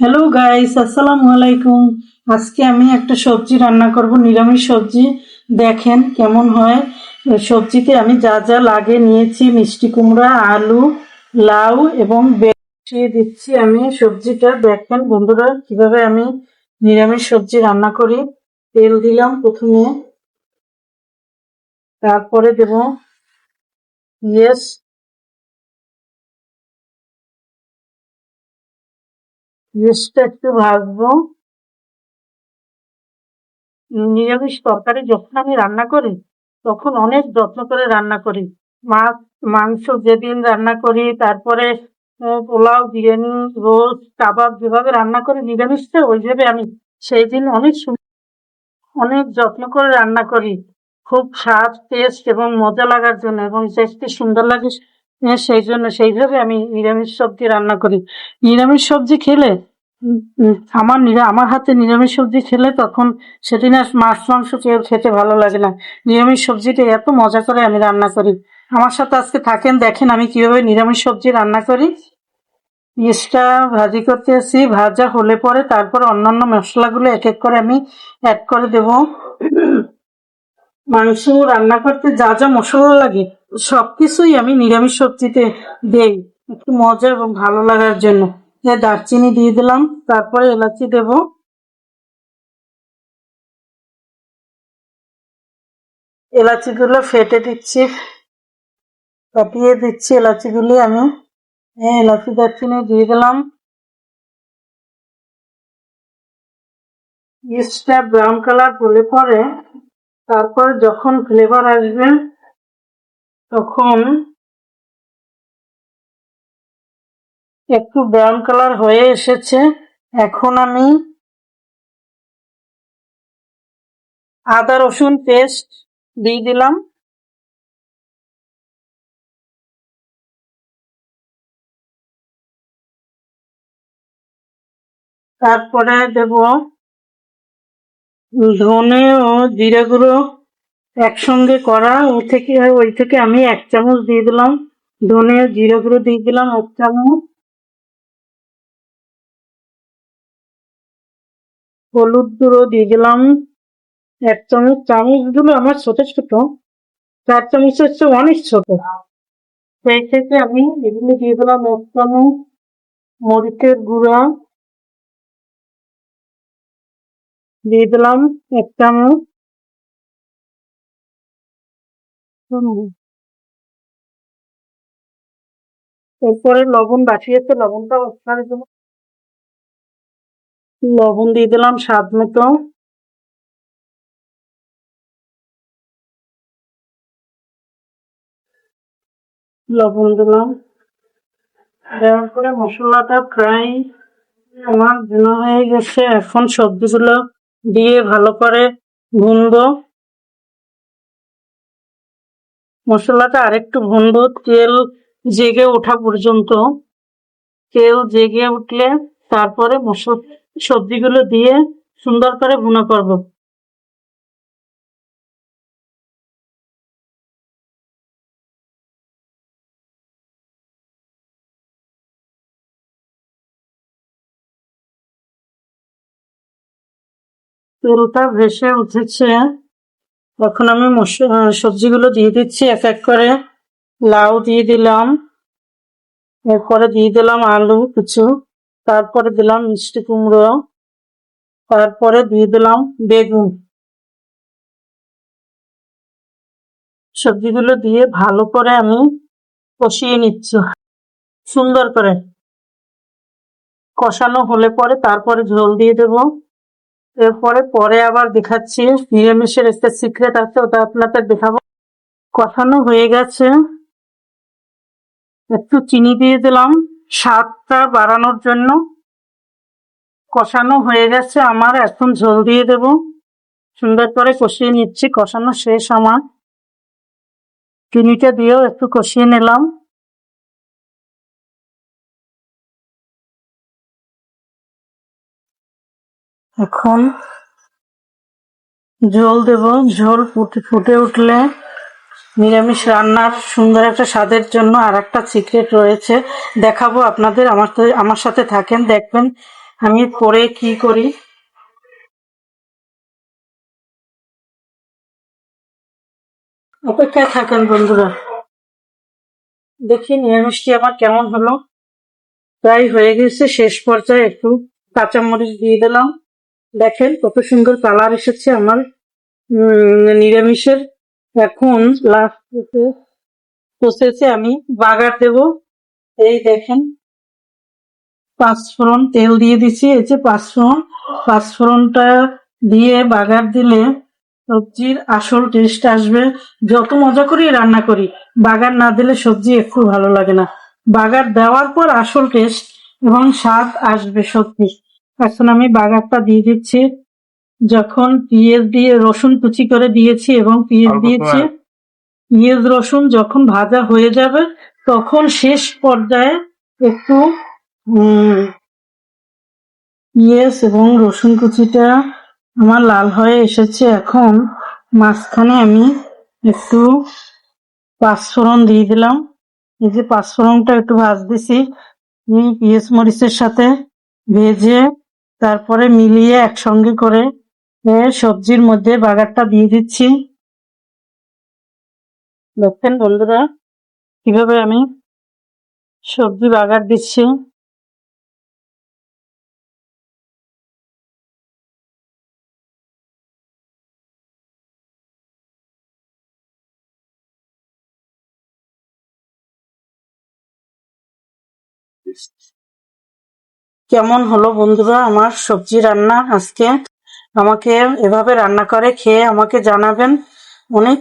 Hello guys আসসালামু আলাইকুম আজকে আমি একটা সবজি রান্না করব, নিরামিষ সবজি। দেখেন কেমন হয়। সবজিতে আমি যা যা লাগে নিয়েছি, মিষ্টি কুমড়া, আলু, লাউ এবং বসিয়ে দিচ্ছি আমি সবজিটা। দেখেন বন্ধুরা, কীভাবে আমি নিরামিষ সবজি রান্না করি। তেল দিলাম প্রথমে। তারপরে দেব, ইয়েস ইয়েসটা একটু নিরামিষ তরকারি যখন আমি রান্না করি, তখন অনেক যত্ন করে রান্না করি। মাছ, মাংস যেদিন রান্না করি, তারপরে পোলাও, বিরিয়ানি, রোজ কাবাব যেভাবে রান্না করি নিরামিষটা ওইভাবে আমি সেই দিন অনেক অনেক যত্ন করে রান্না করি। খুব স্বাদ, টেস্ট এবং মজা লাগার জন্য এবং দেখতে সুন্দর লাগে। আহ, সেই জন্য সেইভাবে আমি নিরামিষ সবজি রান্না করি। নিরামিষ সবজি খেলে আমার আমার হাতে নিরামিষ সবজি খেলে তখন সেদিন আর মাছ মাংস কেউ খেতে ভালো লাগে না। নিরামিষ সবজিটা এত মজা করে আমি রান্না করি। আমার সাথে আজকে থাকেন দেখেন আমি কীভাবে নিরামিষ সবজি রান্না করি। পিসটা ভাজি করতে আসি ভাজা হলে পরে তারপর অন্যান্য মশলাগুলো এক এক করে আমি অ্যাড করে দেব। মাংস রান্না করতে যা যা মশলা লাগে। সবকিছুই আমি নিরামিষ সবজিতে দেই, একটু মজা এবং ভালো লাগার জন্য। এই দারচিনি দিয়ে দিলাম, তারপরে এলাচি দেব। এলাচিগুলো ফেটে দিচ্ছি, কাটিয়ে দিচ্ছি এলাচিগুলি আমি। হ্যাঁ এলাচি, দারচিনি দিয়ে দিলাম। ইস্টটা ব্রাউন কালার হলে পরে, তারপর যখন ফ্লেভার আসবে তখন একটু ব্রাউন কালার হয়ে এসেছে। এখন আমি আদা, রসুন পেস্ট দিয়ে দিলাম। তারপরে দেব ধনে ও জিরে গুঁড়ো। একসঙ্গে করা, ও থেকে, ওই থেকে আমি এক চামচ দিয়ে দিলাম ধনে জিরে গুঁড়ো দিয়ে দিলাম এক চামচ। হলুদ গুঁড়ো দিয়ে দিলাম এক চামচ। চামচগুলো আমার ছোট ছোট, চার চামচ হচ্ছে অনেক ছোট। সেই থেকে আমি এগুলো দিয়ে দিলাম এক চামচ মরিচের গুঁড়া। দিয়ে দিলাম এক চামচ এরপরে লবণ বাছিয়েছে লবণটা ওখানে দেবো লবণ দিয়ে দিলাম স্বাদ মতো। লবণ দিলাম। দেওয়ার পরে মশলাটা প্রায় আমার ভুনা হয়ে গেছে। এখন সবজিগুলো দিয়ে ভালো করে ভুনবো। মশলাটা আরেকটু ভুনবো, তেল জেগে ওঠা পর্যন্ত। তেল জেগে উঠলে তারপরে মশলা, সবজিগুলো দিয়ে সুন্দর করে ভুনা করব। তেলটা ভেসে উঠেছে। এখন আমি সবজিগুলো দিয়ে দিচ্ছি, এক এক করে। লাউ দিয়ে দিলাম, এরপরে দিয়ে দিলাম আলু, কিছু। তারপরে দিলাম মিষ্টি কুমড়ো। তারপরে দিয়ে দিলাম বেগুন। সবজিগুলো দিয়ে ভালো করে আমি কষিয়ে নিচ্ছি। সুন্দর করে কষানো হলে পরে তারপরে ঝোল দিয়ে দেব। এরপরে পরে আবার দেখাচ্ছি। নিরামিষের একটা সিক্রেট আছে, ওটা আপনাদের দেখাবো। কষানো হয়ে গেছে। একটু চিনি দিয়ে দিলাম। স্বাদটা বাড়ানোর জন্য কষানো হয়ে গেছে আমার। এখন ঝোল দিয়ে দেব। সুন্দর করে কষিয়ে নিচ্ছি। কষানো শেষ আমার। চিনিটা দিয়েও একটু কষিয়ে নিলাম। এখন ঝোল দেব, ঝোল ফুটে ফুটে উঠলে নিরামিষ রান্নার সুন্দর একটা স্বাদের জন্য আর একটা সিক্রেট রয়েছে। দেখাবো আপনাদের, আমার আমার সাথে থাকেন, দেখবেন আমি পরে কি করি। অপেক্ষায় থাকেন বন্ধুরা। দেখি নিরামিষটি আমার কেমন হলো। প্রায় হয়ে গেছে, শেষ পর্যায়ে একটু কাঁচামরিচ দিয়ে দিলাম। দেখেন কত সুন্দর কালার এসেছে আমার। নিরামিষের এখন লাস্ট প্রসেসে আমি বাগার দেব। এই দেখেন, পাঁচফোড়ন তেল দিয়ে দিচ্ছি। এই যে পাঁচফোড়ন, পাঁচফোড়নটা দিয়ে বাগার দিলে সবজির আসল টেস্ট আসবে। যত মজা করি রান্না করি, বাগার না দিলে সবজি একটু ভালো লাগে না। বাগার দেওয়ার পর আসল টেস্ট এবং স্বাদ আসবে সত্যি এখন আমি বাগারটা দিয়ে দিচ্ছি। যখন পেঁয়াজ দিয়ে রসুন কুচি করে দিয়েছি এবং পেঁয়াজ দিয়েছি। পেঁয়াজ রসুন যখন ভাজা হয়ে যাবে তখন শেষ পর্যায়ে একটু পেঁয়াজ এবং রসুন কুচিটা আমার লাল হয়ে এসেছে। এখন মাঝখানে আমি একটু পাঁচফোড়ন দিয়ে দিলাম। এই যে পাঁচফোড়নটা একটু ভাজ এই পেঁয়াজ মরিচের সাথে ভেজে তারপরে মিলিয়ে একসঙ্গে করে সবজির মধ্যে বাগারটা দিয়ে দিচ্ছি। দেখছেন বন্ধুরা, কীভাবে আমি সবজি বাগার দিচ্ছি। কেমন হলো বন্ধুরা আমার সবজি রান্না আজকে? আমাকে এভাবে রান্না করে, খেয়ে আমাকে জানাবেন। অনেক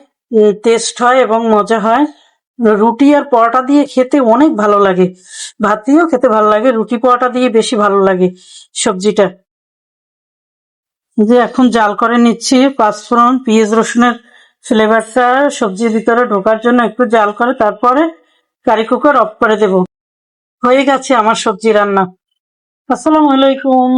টেস্ট হয় এবং মজা হয়। রুটি আর পরোটা দিয়ে খেতে অনেক ভালো লাগে। ভাত দিয়েও খেতে ভালো লাগে, রুটি পরোটা দিয়ে বেশি ভালো লাগে সবজিটা। যে এখন জাল করে নিচ্ছি, পাঁচফোড়ন, পেঁয়াজ রসুনের ফ্লেভারটা সবজির ভিতরে ঢোকার জন্য একটু জাল করে, তারপরে কারি কুকার অফ করে দেব। হয়ে গেছে আমার সবজি রান্না। আসসালামু আলাইকুম।